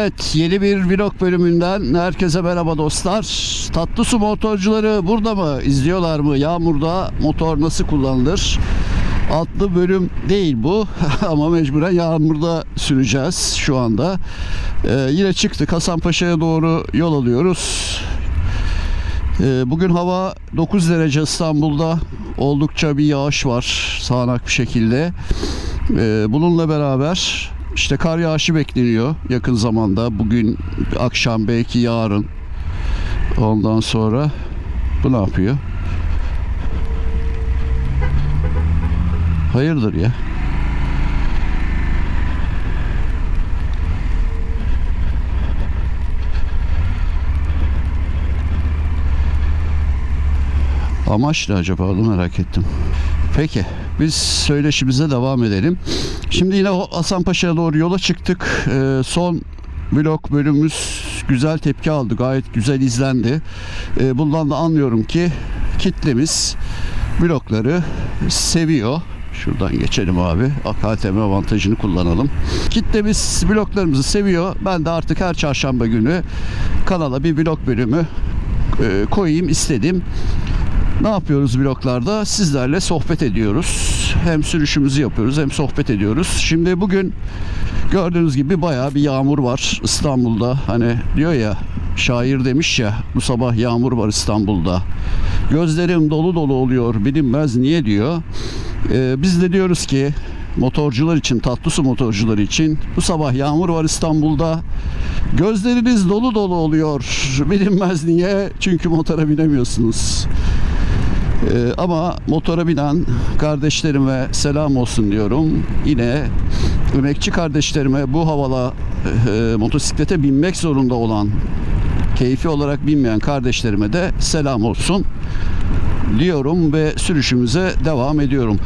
Evet yeni bir vlog bölümünden herkese merhaba dostlar. Tatlı su motorcuları burada mı? İzliyorlar mı? Yağmurda motor nasıl kullanılır? Adlı bölüm değil bu ama mecburen yağmurda süreceğiz şu anda. Ee, yine çıktık Hasanpaşa'ya doğru yol alıyoruz. Ee, bugün hava 9 derece İstanbul'da oldukça bir yağış var sağanak bir şekilde. Ee, bununla beraber işte kar yağışı bekleniyor yakın zamanda. Bugün akşam belki yarın. Ondan sonra bu ne yapıyor? Hayırdır ya? Amaç ne acaba onu merak ettim. Peki biz söyleşimize devam edelim. Şimdi yine o Hasanpaşa'ya doğru yola çıktık. Ee, son vlog bölümümüz güzel tepki aldı. Gayet güzel izlendi. Ee, bundan da anlıyorum ki kitlemiz vlogları seviyor. Şuradan geçelim abi. AKTM avantajını kullanalım. Kitlemiz vloglarımızı seviyor. Ben de artık her çarşamba günü kanala bir vlog bölümü e, koyayım istedim. Ne yapıyoruz bloklarda? Sizlerle sohbet ediyoruz. Hem sürüşümüzü yapıyoruz hem sohbet ediyoruz. Şimdi bugün gördüğünüz gibi bayağı bir yağmur var İstanbul'da. Hani diyor ya şair demiş ya bu sabah yağmur var İstanbul'da. Gözlerim dolu dolu oluyor bilinmez niye diyor. Ee, biz de diyoruz ki motorcular için, tatlı su motorcuları için bu sabah yağmur var İstanbul'da. Gözleriniz dolu dolu oluyor. Bilinmez niye? Çünkü motora binemiyorsunuz. Ee, ama motora binen kardeşlerime selam olsun diyorum. Yine emekçi kardeşlerime bu havala e, motosiklete binmek zorunda olan keyfi olarak binmeyen kardeşlerime de selam olsun diyorum ve sürüşümüze devam ediyorum.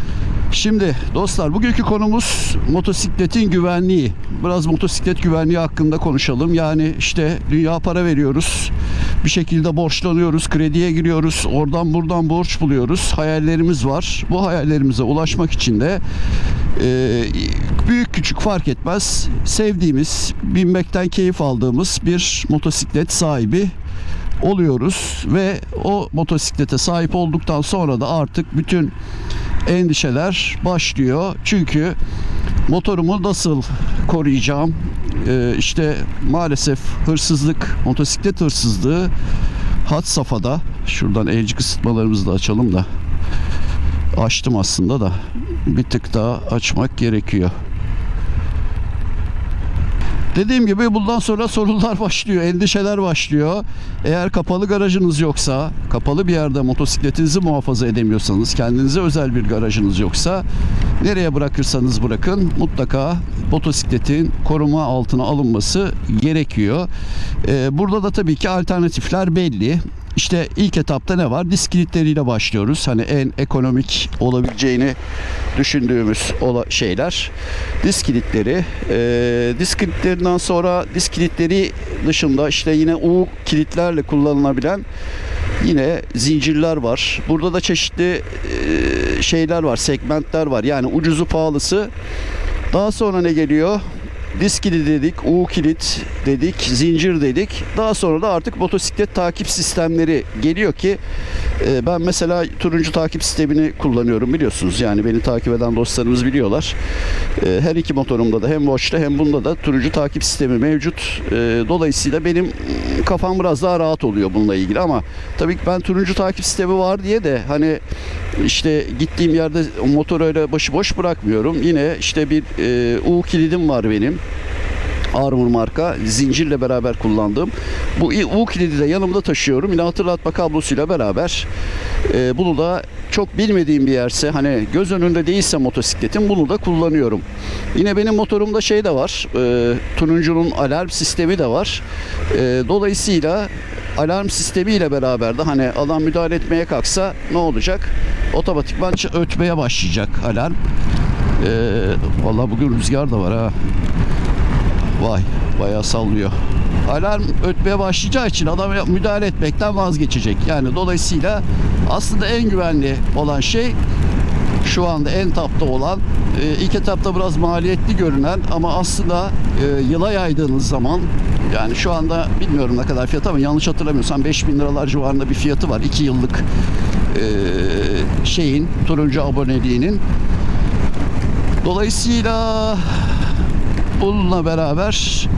Şimdi dostlar bugünkü konumuz motosikletin güvenliği. Biraz motosiklet güvenliği hakkında konuşalım. Yani işte dünya para veriyoruz. Bir şekilde borçlanıyoruz, krediye giriyoruz. Oradan buradan borç buluyoruz. Hayallerimiz var. Bu hayallerimize ulaşmak için de e, büyük küçük fark etmez. Sevdiğimiz, binmekten keyif aldığımız bir motosiklet sahibi oluyoruz ve o motosiklete sahip olduktan sonra da artık bütün endişeler başlıyor. Çünkü motorumu nasıl koruyacağım? Ee, işte maalesef hırsızlık, motosiklet hırsızlığı had safhada. Şuradan elcik ısıtmalarımızı da açalım da. Açtım aslında da bir tık daha açmak gerekiyor. Dediğim gibi bundan sonra sorunlar başlıyor, endişeler başlıyor. Eğer kapalı garajınız yoksa, kapalı bir yerde motosikletinizi muhafaza edemiyorsanız, kendinize özel bir garajınız yoksa nereye bırakırsanız bırakın mutlaka motosikletin koruma altına alınması gerekiyor. Ee, burada da tabii ki alternatifler belli. İşte ilk etapta ne var? Disk kilitleriyle başlıyoruz. Hani en ekonomik olabileceğini düşündüğümüz şeyler. Disk kilitleri. Ee, disk kilitlerinden sonra disk kilitleri dışında işte yine U kilitlerle kullanılabilen yine zincirler var. Burada da çeşitli e, şeyler var, segmentler var. Yani ucuzu pahalısı. Daha sonra ne geliyor? Disk kilidi dedik, U kilit dedik, zincir dedik. Daha sonra da artık motosiklet takip sistemleri geliyor ki e, ben mesela turuncu takip sistemini kullanıyorum biliyorsunuz. Yani beni takip eden dostlarımız biliyorlar. E, her iki motorumda da hem Watch'ta hem bunda da turuncu takip sistemi mevcut. E, dolayısıyla benim kafam biraz daha rahat oluyor bununla ilgili ama tabii ki ben turuncu takip sistemi var diye de hani işte gittiğim yerde motoru öyle başıboş bırakmıyorum. Yine işte bir e, U kilidim var benim. Armor marka zincirle beraber kullandığım bu U kilidi de yanımda taşıyorum. Yine hatırlatma kablosuyla beraber e, bunu da çok bilmediğim bir yerse hani göz önünde değilse motosikletin bunu da kullanıyorum. Yine benim motorumda şey de var. E, turuncunun alarm sistemi de var. E, dolayısıyla alarm sistemiyle beraber de hani adam müdahale etmeye kalksa ne olacak? Otomatikman ötmeye başlayacak alarm. E, vallahi bugün rüzgar da var ha. Vay bayağı sallıyor. Alarm ötmeye başlayacağı için adam müdahale etmekten vazgeçecek. Yani dolayısıyla aslında en güvenli olan şey şu anda en tapta olan e, ilk etapta biraz maliyetli görünen ama aslında e, yıla yaydığınız zaman yani şu anda bilmiyorum ne kadar fiyat ama yanlış hatırlamıyorsam 5000 liralar civarında bir fiyatı var 2 yıllık e, şeyin turuncu aboneliğinin dolayısıyla bununla beraber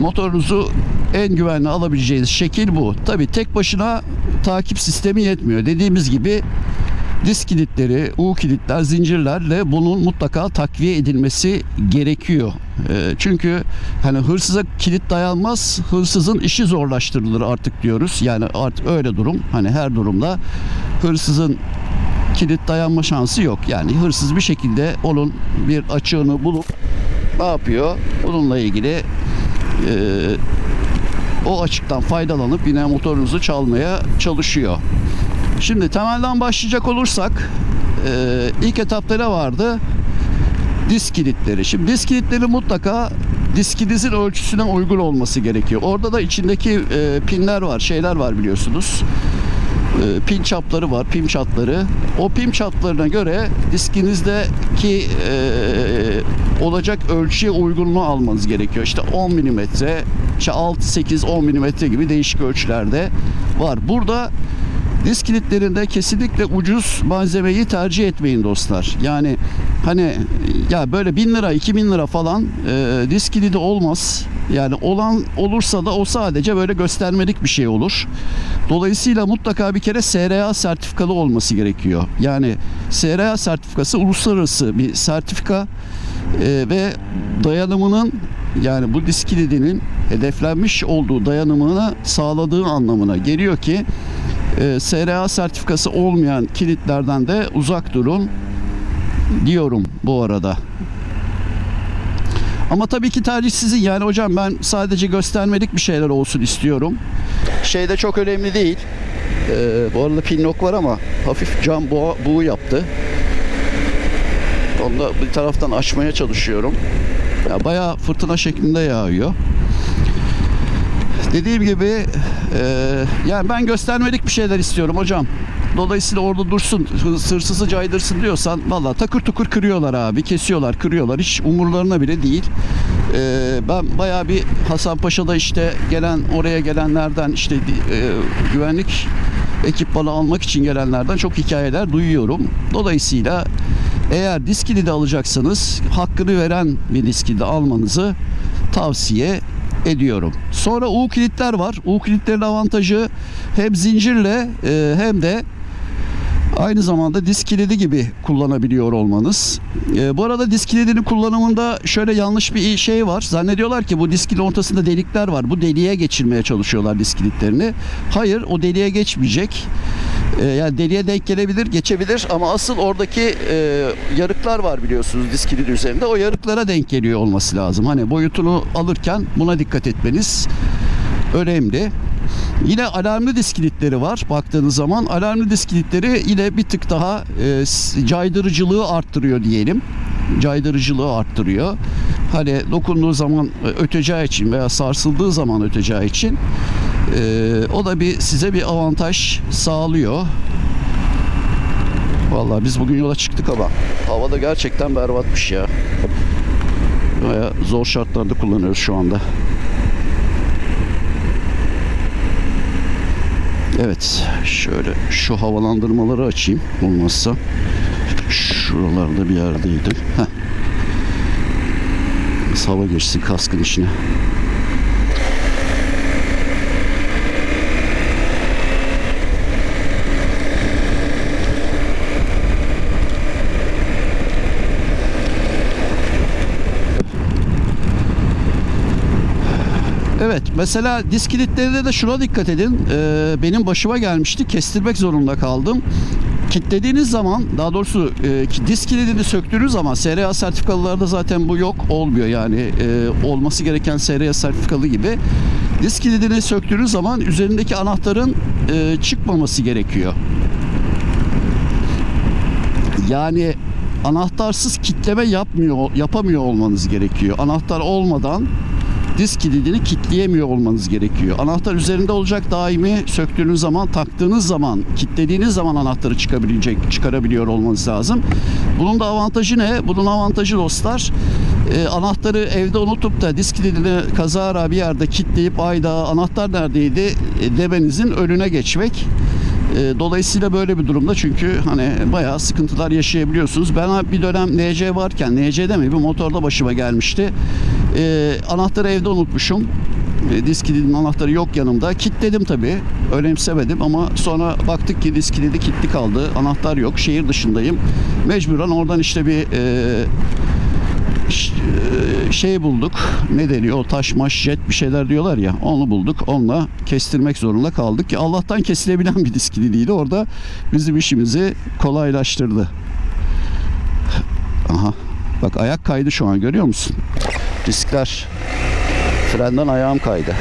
motorunuzu en güvenli alabileceğiniz şekil bu. Tabi tek başına takip sistemi yetmiyor. Dediğimiz gibi disk kilitleri, U kilitler, zincirlerle bunun mutlaka takviye edilmesi gerekiyor. Ee, çünkü hani hırsıza kilit dayanmaz, hırsızın işi zorlaştırılır artık diyoruz. Yani artık öyle durum. Hani her durumda hırsızın kilit dayanma şansı yok. Yani hırsız bir şekilde onun bir açığını bulup ne yapıyor? Bununla ilgili e, o açıktan faydalanıp yine motorunuzu çalmaya çalışıyor. Şimdi temelden başlayacak olursak e, ilk etapta ne vardı? Disk kilitleri. Şimdi disk kilitleri mutlaka diskinizin ölçüsüne uygun olması gerekiyor. Orada da içindeki e, pinler var, şeyler var biliyorsunuz. E, pin çapları var, pin çatları. O pin çaplarına göre diskinizdeki e, olacak ölçüye uygunluğu almanız gerekiyor. İşte 10 mm, işte 6, 8, 10 mm gibi değişik ölçülerde var. Burada disk kilitlerinde kesinlikle ucuz malzemeyi tercih etmeyin dostlar. Yani hani ya böyle 1000 lira 2000 lira falan e, disk kilidi olmaz. Yani olan olursa da o sadece böyle göstermelik bir şey olur. Dolayısıyla mutlaka bir kere SRA sertifikalı olması gerekiyor. Yani SRA sertifikası uluslararası bir sertifika e, ve dayanımının yani bu disk kilidinin hedeflenmiş olduğu dayanımını sağladığı anlamına geliyor ki e, SRA sertifikası olmayan kilitlerden de uzak durun diyorum bu arada. Ama tabii ki tercih sizin. Yani hocam ben sadece göstermelik bir şeyler olsun istiyorum. Şey de çok önemli değil. Ee, bu arada pinlock var ama hafif cam boğa, yaptı. Onu da bir taraftan açmaya çalışıyorum. Ya bayağı fırtına şeklinde yağıyor. Dediğim gibi e, yani ben göstermelik bir şeyler istiyorum hocam. Dolayısıyla orada dursun, hırsızı caydırsın diyorsan valla takır tukur kırıyorlar abi. Kesiyorlar, kırıyorlar. Hiç umurlarına bile değil. Ee, ben bayağı bir Hasanpaşa'da işte gelen oraya gelenlerden işte e, güvenlik ekipmanı almak için gelenlerden çok hikayeler duyuyorum. Dolayısıyla eğer diskili de alacaksanız hakkını veren bir diskili de almanızı tavsiye ediyorum. Sonra U kilitler var. U kilitlerin avantajı hem zincirle e, hem de aynı zamanda disk kilidi gibi kullanabiliyor olmanız. E, bu arada disk kilidinin kullanımında şöyle yanlış bir şey var. Zannediyorlar ki bu diskin ortasında delikler var. Bu deliğe geçirmeye çalışıyorlar disk kilitlerini. Hayır o deliğe geçmeyecek. E, yani deliğe denk gelebilir, geçebilir ama asıl oradaki e, yarıklar var biliyorsunuz disk kilidi üzerinde. O yarıklara denk geliyor olması lazım. Hani boyutunu alırken buna dikkat etmeniz önemli. Yine alarmlı disk kilitleri var baktığınız zaman. Alarmlı disk kilitleri yine bir tık daha e, caydırıcılığı arttırıyor diyelim. Caydırıcılığı arttırıyor. Hani dokunduğu zaman e, öteceği için veya sarsıldığı zaman öteceği için e, o da bir size bir avantaj sağlıyor. Vallahi biz bugün yola çıktık ama hava da gerçekten berbatmış ya. Baya zor şartlarda kullanıyoruz şu anda. Evet, şöyle şu havalandırmaları açayım olmazsa. Şuralarda bir yerdeydi. Heh. Hava geçsin kaskın içine. Evet mesela disk kilitlerinde de şuna dikkat edin. Ee, benim başıma gelmişti. Kestirmek zorunda kaldım. Kilitlediğiniz zaman daha doğrusu e, disk kilidini söktüğünüz zaman SRA sertifikalılarda zaten bu yok olmuyor yani e, olması gereken SRA sertifikalı gibi disk kilidini söktüğünüz zaman üzerindeki anahtarın e, çıkmaması gerekiyor. Yani anahtarsız kitleme yapmıyor yapamıyor olmanız gerekiyor. Anahtar olmadan disk kilidini kilitleyemiyor olmanız gerekiyor. Anahtar üzerinde olacak daimi söktüğünüz zaman, taktığınız zaman, kilitlediğiniz zaman anahtarı çıkabilecek, çıkarabiliyor olmanız lazım. Bunun da avantajı ne? Bunun avantajı dostlar e, anahtarı evde unutup da disk kilidini kazara bir yerde kilitleyip ayda anahtar neredeydi e, demenizin önüne geçmek. E, Dolayısıyla böyle bir durumda çünkü hani bayağı sıkıntılar yaşayabiliyorsunuz. Ben bir dönem NC varken, NC'de mi bir motorda başıma gelmişti. E, anahtarı evde unutmuşum. E, disk kilidinin anahtarı yok yanımda. Kilitledim tabii. Önemsemedim ama sonra baktık ki disk kilidi kilitli kaldı. Anahtar yok. Şehir dışındayım. Mecburen oradan işte bir e, e, şey bulduk. Ne deniyor? O taş maş jet bir şeyler diyorlar ya. Onu bulduk. Onunla kestirmek zorunda kaldık ki Allah'tan kesilebilen bir disk kilidiydi. Orada bizim işimizi kolaylaştırdı. Aha. Bak ayak kaydı şu an görüyor musun? Diskler frenden ayağım kaydı.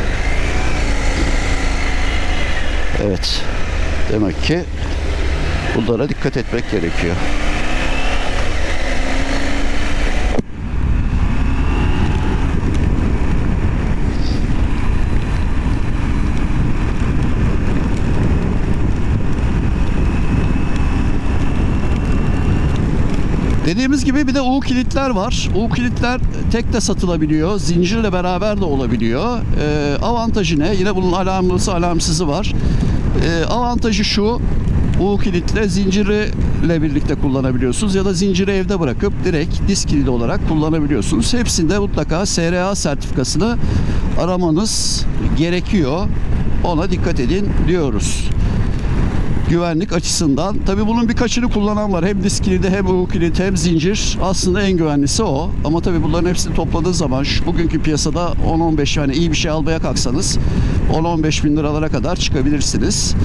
Evet. Demek ki bunlara dikkat etmek gerekiyor. Dediğimiz gibi bir de U kilitler var. U kilitler tek de satılabiliyor. Zincirle beraber de olabiliyor. Ee, avantajı ne? Yine bunun alarmlısı alarmsızı var. Ee, avantajı şu. U kilitle zincirle birlikte kullanabiliyorsunuz ya da zinciri evde bırakıp direkt disk kilidi olarak kullanabiliyorsunuz. Hepsinde mutlaka SRA sertifikasını aramanız gerekiyor. Ona dikkat edin diyoruz güvenlik açısından. Tabi bunun birkaçını kullanan var. Hem disk kilidi hem U hem zincir. Aslında en güvenlisi o. Ama tabi bunların hepsini topladığı zaman şu bugünkü piyasada 10-15 yani iyi bir şey almaya kalksanız 10-15 bin liralara kadar çıkabilirsiniz.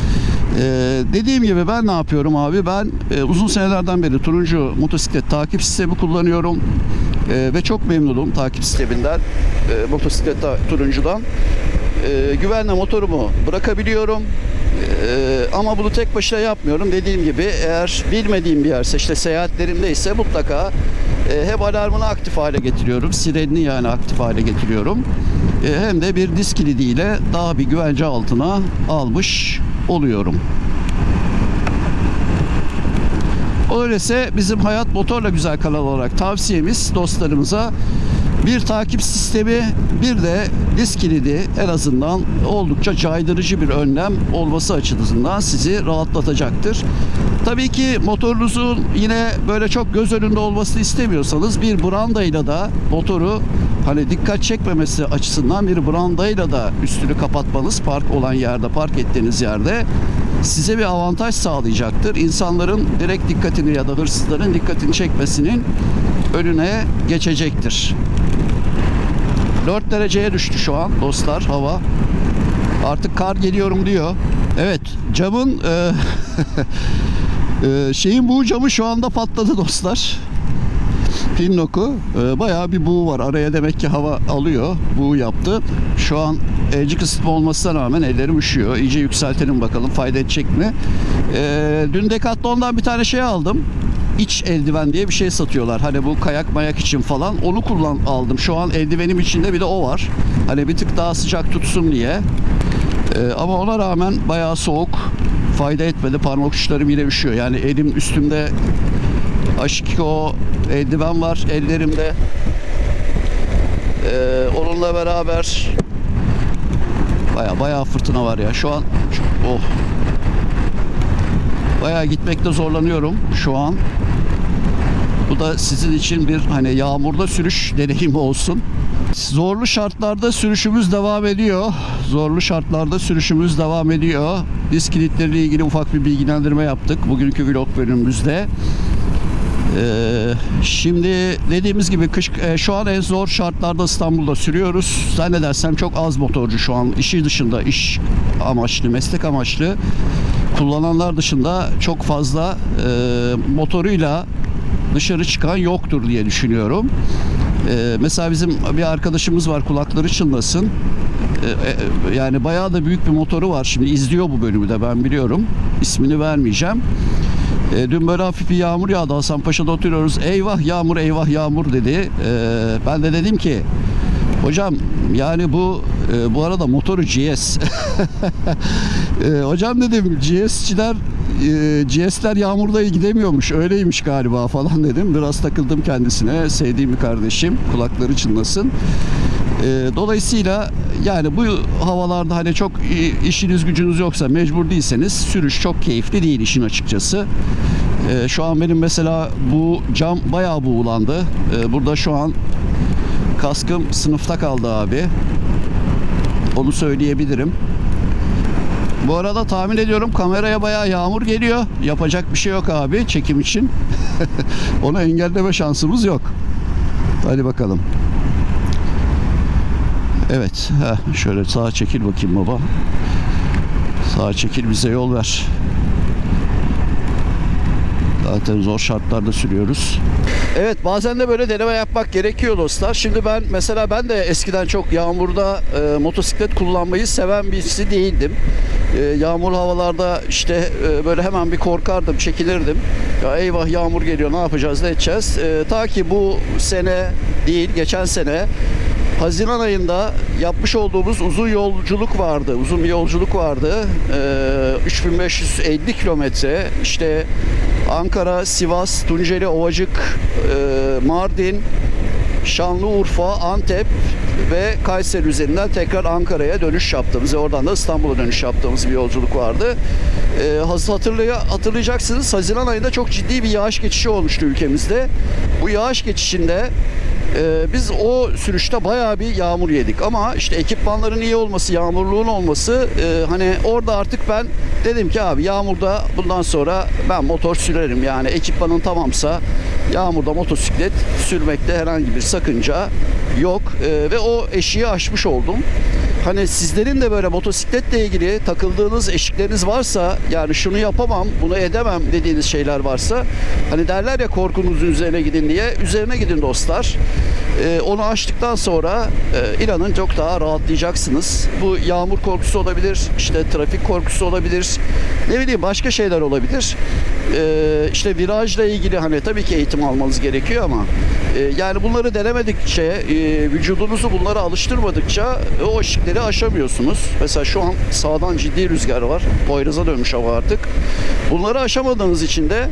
Ee, dediğim gibi ben ne yapıyorum abi? Ben e, uzun senelerden beri turuncu motosiklet takip sistemi kullanıyorum. Ee, ve çok memnunum takip sisteminden. E, motosiklet turuncudan. Ee, güvenle motorumu bırakabiliyorum. Ee, ama bunu tek başına yapmıyorum. Dediğim gibi eğer bilmediğim bir yerse işte seyahatlerimdeyse mutlaka e, hem alarmını aktif hale getiriyorum. Sirenini yani aktif hale getiriyorum. E, hem de bir disk kilidiyle daha bir güvence altına almış oluyorum. Öyleyse bizim Hayat Motorla Güzel kanal olarak tavsiyemiz dostlarımıza bir takip sistemi bir de disk kilidi en azından oldukça caydırıcı bir önlem olması açısından sizi rahatlatacaktır. Tabii ki motorunuzun yine böyle çok göz önünde olmasını istemiyorsanız bir brandayla da motoru hani dikkat çekmemesi açısından bir brandayla da üstünü kapatmanız park olan yerde park ettiğiniz yerde size bir avantaj sağlayacaktır. İnsanların direkt dikkatini ya da hırsızların dikkatini çekmesinin önüne geçecektir. 4 dereceye düştü şu an dostlar hava. Artık kar geliyorum diyor. Evet camın e, e, şeyin bu camı şu anda patladı dostlar. Pinlock'u e, bayağı bir buğu var. Araya demek ki hava alıyor. Buğu yaptı. Şu an elci kısıtma olmasına rağmen ellerim üşüyor. İyice yükseltelim bakalım fayda edecek mi? E, dün Decathlon'dan bir tane şey aldım. İç eldiven diye bir şey satıyorlar. Hani bu kayak mayak için falan. Onu kullan aldım. Şu an eldivenim içinde bir de o var. Hani bir tık daha sıcak tutsun diye. E, ama ona rağmen bayağı soğuk. Fayda etmedi. Parmak uçlarım yine üşüyor. Yani elim üstümde H2O eldiven var ellerimde. Ee, onunla beraber baya baya fırtına var ya. Şu an oh. Baya gitmekte zorlanıyorum şu an. Bu da sizin için bir hani yağmurda sürüş deneyimi olsun. Zorlu şartlarda sürüşümüz devam ediyor. Zorlu şartlarda sürüşümüz devam ediyor. Disk kilitleriyle ilgili ufak bir bilgilendirme yaptık bugünkü vlog bölümümüzde. Ee, şimdi dediğimiz gibi kış e, şu an en zor şartlarda İstanbul'da sürüyoruz. Zannedersem çok az motorcu şu an işi dışında iş amaçlı, meslek amaçlı kullananlar dışında çok fazla e, motoruyla dışarı çıkan yoktur diye düşünüyorum. E, mesela bizim bir arkadaşımız var kulakları çınlasın. E, e, yani bayağı da büyük bir motoru var. Şimdi izliyor bu bölümü de ben biliyorum. İsmini vermeyeceğim. E, dün böyle hafif bir yağmur yağdı. Hasanpaşa'da oturuyoruz. Eyvah yağmur, eyvah yağmur dedi. E, ben de dedim ki Hocam yani bu e, bu arada motoru GS. E, hocam dedim GS'çiler e, GS'ler yağmurda gidemiyormuş. Öyleymiş galiba falan dedim. Biraz takıldım kendisine. Sevdiğim bir kardeşim. Kulakları çınlasın. E, dolayısıyla yani bu havalarda hani çok işiniz gücünüz yoksa mecbur değilseniz sürüş çok keyifli değil işin açıkçası. E, şu an benim mesela bu cam bayağı buğulandı. E, burada şu an kaskım sınıfta kaldı abi. Onu söyleyebilirim. Bu arada tahmin ediyorum kameraya bayağı yağmur geliyor. Yapacak bir şey yok abi çekim için. Onu engelleme şansımız yok. Hadi bakalım. Evet. Heh, şöyle sağa çekil bakayım baba. Sağa çekil bize yol ver. Zaten zor şartlarda sürüyoruz. Evet bazen de böyle deneme yapmak gerekiyor dostlar. Şimdi ben mesela ben de eskiden çok yağmurda e, motosiklet kullanmayı seven birisi değildim. E, yağmur havalarda işte e, böyle hemen bir korkardım, çekilirdim. Ya eyvah yağmur geliyor ne yapacağız ne edeceğiz. E, ta ki bu sene değil geçen sene Haziran ayında yapmış olduğumuz uzun yolculuk vardı. Uzun bir yolculuk vardı. Ee, 3550 kilometre. İşte Ankara, Sivas, Tunceli, Ovacık, e, Mardin, Şanlıurfa, Antep ve Kayseri üzerinden tekrar Ankara'ya dönüş yaptığımız ve oradan da İstanbul'a dönüş yaptığımız bir yolculuk vardı. Ee, hatırlaya, hatırlayacaksınız Haziran ayında çok ciddi bir yağış geçişi olmuştu ülkemizde. Bu yağış geçişinde ee, biz o sürüşte bayağı bir yağmur yedik. Ama işte ekipmanların iyi olması, yağmurluğun olması e, hani orada artık ben dedim ki abi yağmurda bundan sonra ben motor sürerim. Yani ekipmanın tamamsa yağmurda motosiklet sürmekte herhangi bir sakınca yok. Ee, ve o eşiği aşmış oldum. Hani sizlerin de böyle motosikletle ilgili takıldığınız eşikleriniz varsa yani şunu yapamam, bunu edemem dediğiniz şeyler varsa hani derler ya korkunuzun üzerine gidin diye üzerine gidin dostlar. Ee, onu açtıktan sonra e, inanın çok daha rahatlayacaksınız. Bu yağmur korkusu olabilir, işte trafik korkusu olabilir, ne bileyim başka şeyler olabilir. Ee, işte virajla ilgili hani tabii ki eğitim almanız gerekiyor ama e, yani bunları denemedikçe, e, vücudunuzu bunlara alıştırmadıkça e, o eşikleri aşamıyorsunuz. Mesela şu an sağdan ciddi rüzgar var. Poyraz'a dönmüş hava artık. Bunları aşamadığınız için de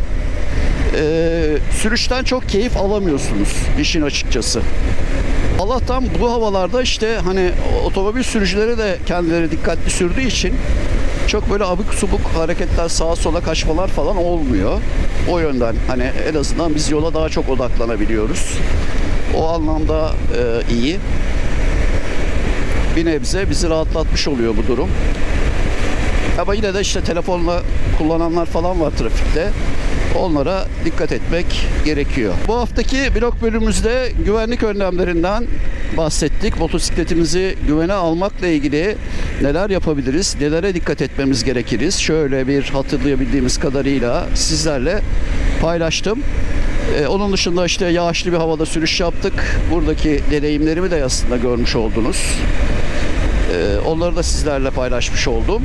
e, sürüşten çok keyif alamıyorsunuz işin açıkçası. Allah'tan bu havalarda işte hani otomobil sürücüleri de kendileri dikkatli sürdüğü için çok böyle abuk subuk hareketler sağa sola kaçmalar falan olmuyor. O yönden hani en azından biz yola daha çok odaklanabiliyoruz. O anlamda e, iyi. Bir nebze bizi rahatlatmış oluyor bu durum. Ama yine de işte telefonla kullananlar falan var trafikte. Onlara dikkat etmek gerekiyor. Bu haftaki blog bölümümüzde güvenlik önlemlerinden bahsettik. Motosikletimizi güvene almakla ilgili neler yapabiliriz, nelere dikkat etmemiz gerekiriz. Şöyle bir hatırlayabildiğimiz kadarıyla sizlerle paylaştım. Ee, onun dışında işte yağışlı bir havada sürüş yaptık. Buradaki deneyimlerimi de aslında görmüş oldunuz. Ee, onları da sizlerle paylaşmış oldum.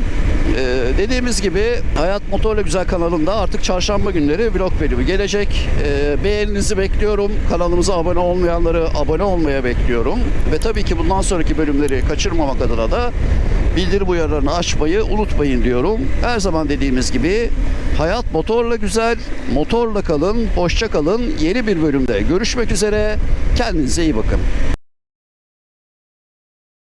Ee, dediğimiz gibi Hayat Motorla Güzel kanalında artık çarşamba günleri vlog bölümü gelecek. Ee, beğeninizi bekliyorum. Kanalımıza abone olmayanları abone olmaya bekliyorum. Ve tabii ki bundan sonraki bölümleri kaçırmamak adına da bildirim uyarılarını açmayı unutmayın diyorum. Her zaman dediğimiz gibi hayat motorla güzel, motorla kalın, hoşça kalın. Yeni bir bölümde görüşmek üzere. Kendinize iyi bakın.